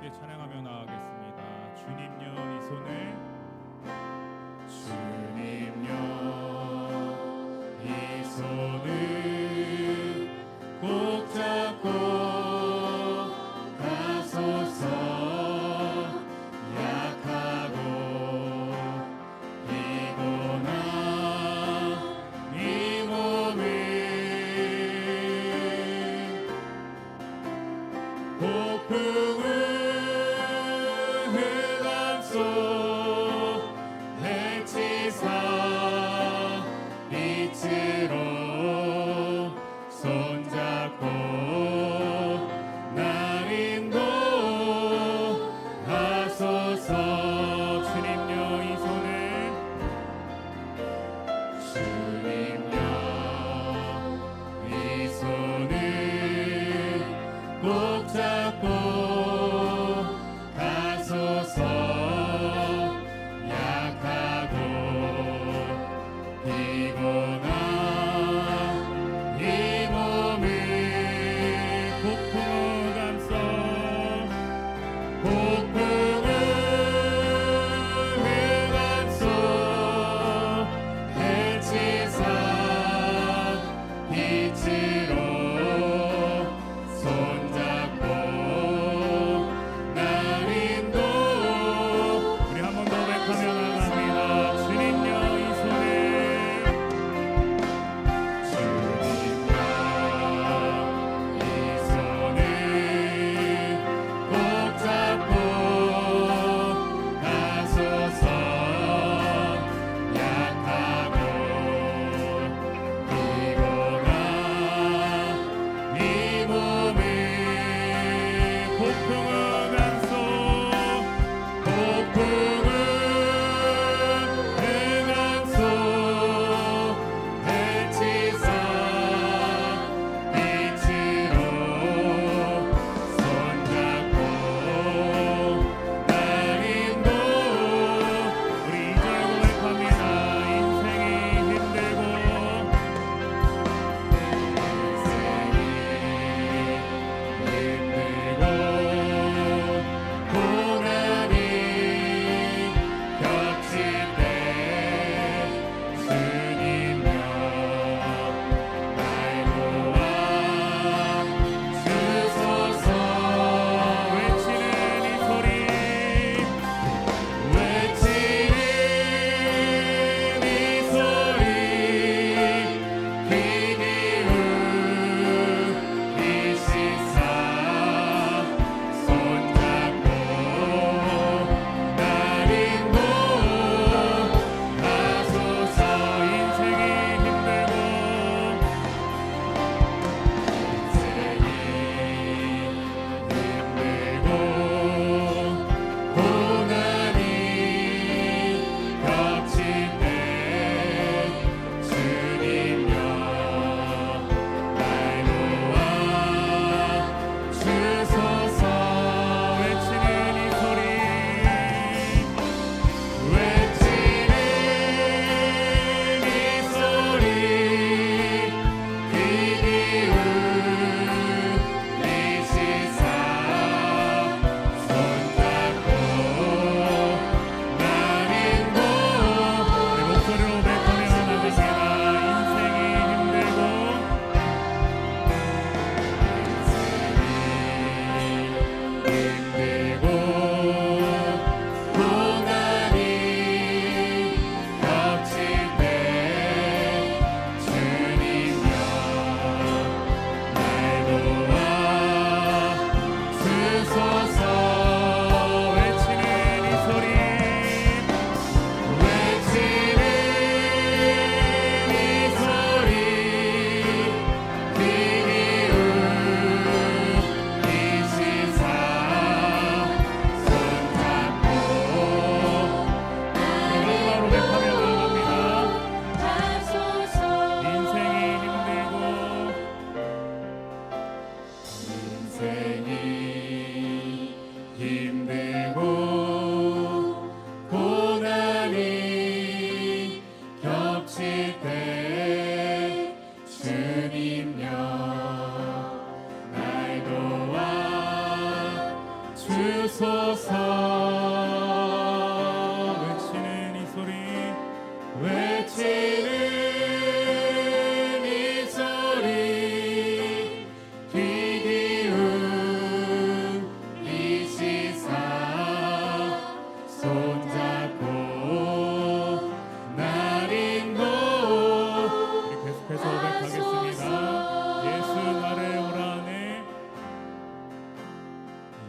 함께 찬양하며 나아가겠습니다. 주님여 이 손을 주님여 이 손을 꼭 잡고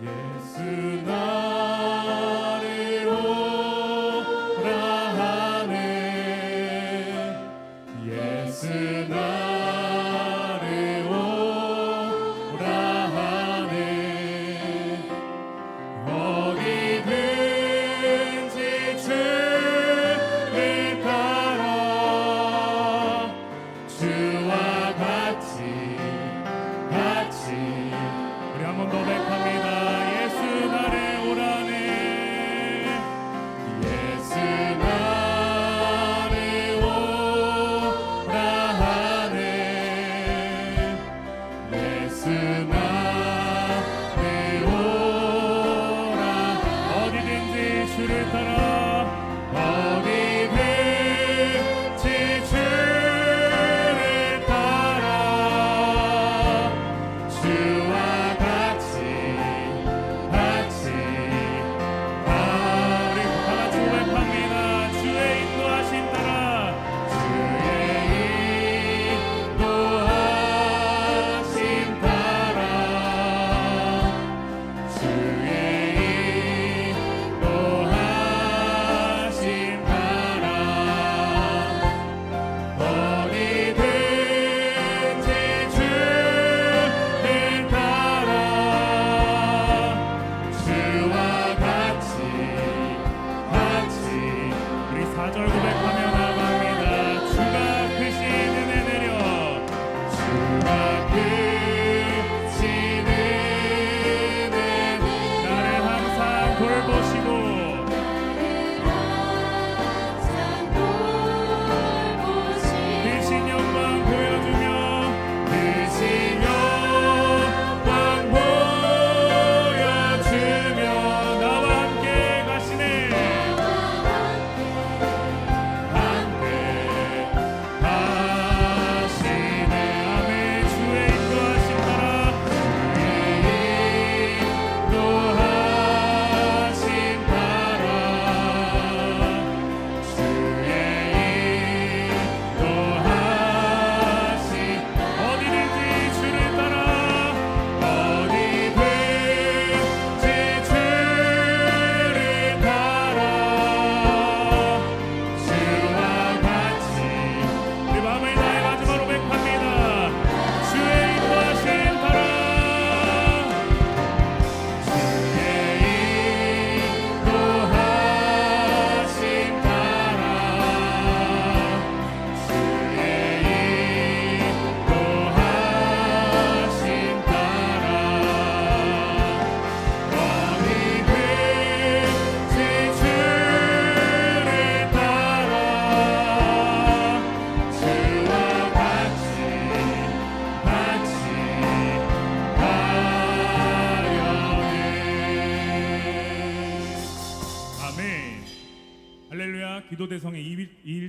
예수 나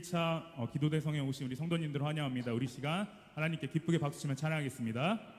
1차 어, 기도대성에 오신 우리 성도님들 환영합니다. 우리 시간 하나님께 기쁘게 박수치면 찬양하겠습니다.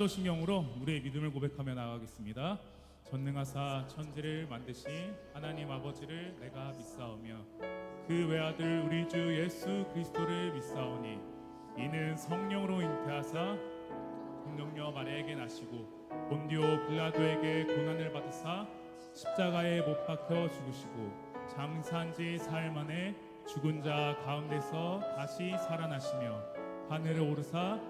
사도신경으로 우리의 믿음을 고백하며 나아가겠습니다. 전능하사 천지를 만드신 하나님 아버지를 내가 믿사오며 그 외아들 우리 주 예수 그리스도를 믿사오니 이는 성령으로 잉태하사 성령녀 마리아에게 나시고 본디오 빌라도에게 고난을 받으사 십자가에 못 박혀 죽으시고 장사한 지 사흘 만에 죽은 자 가운데서 다시 살아나시며 하늘을 오르사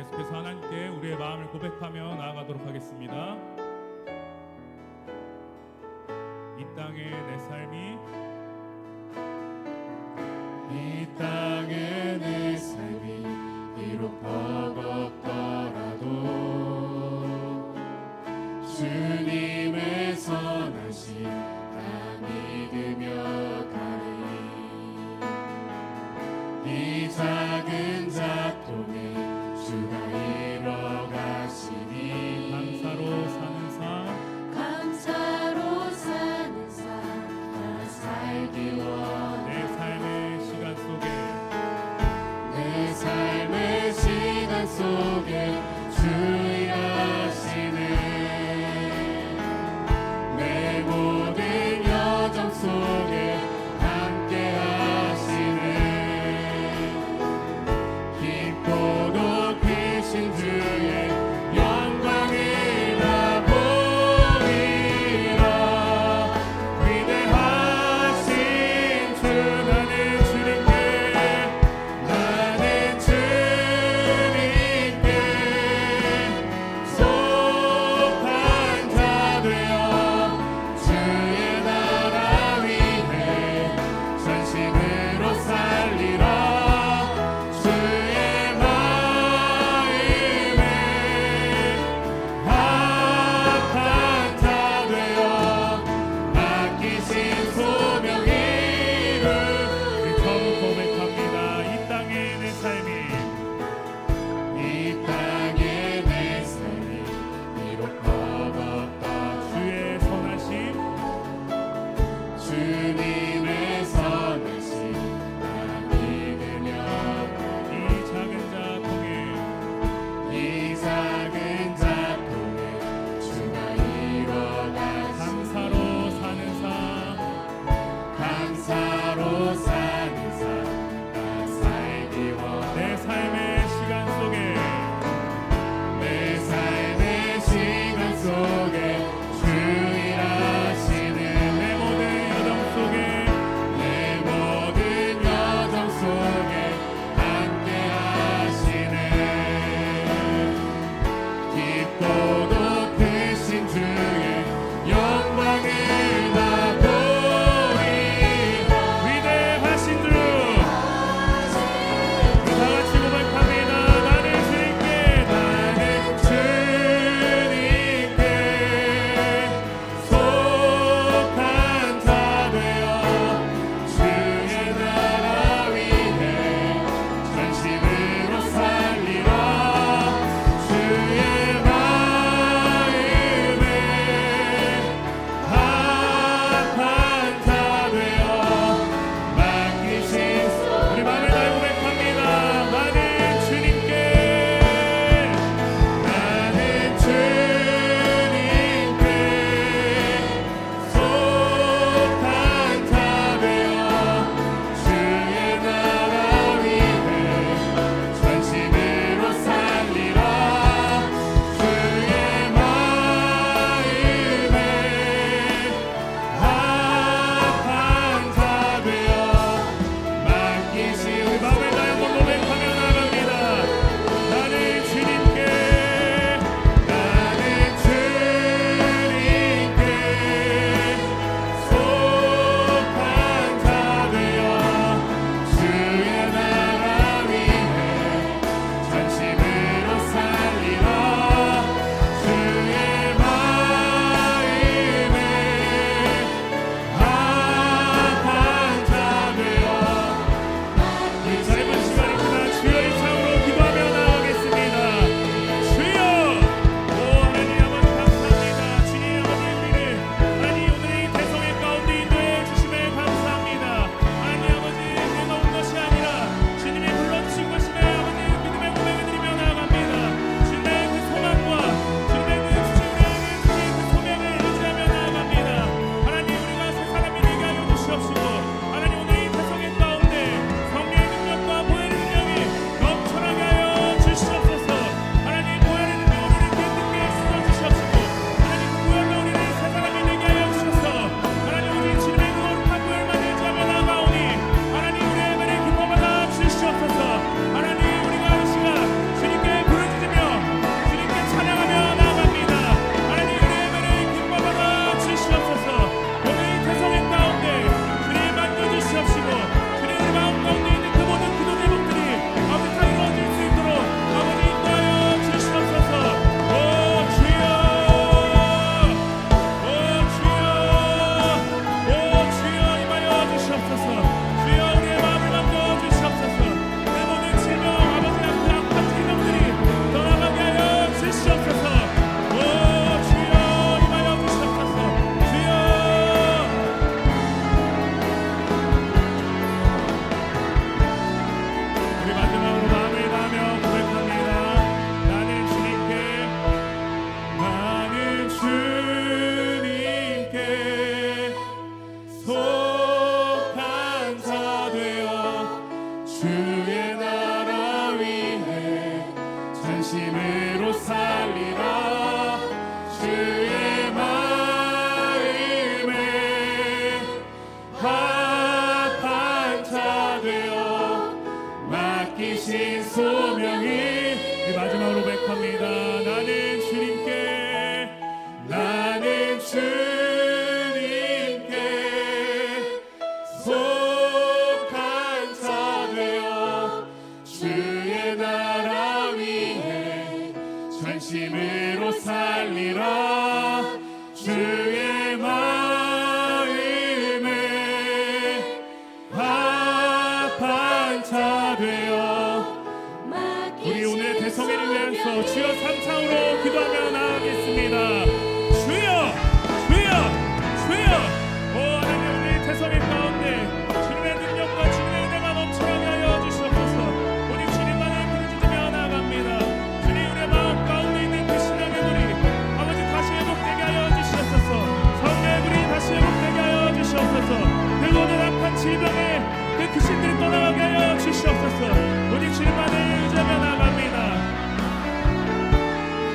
계속해서 하나님께 우리의 마음을 고백하며 나아가도록 하겠습니다.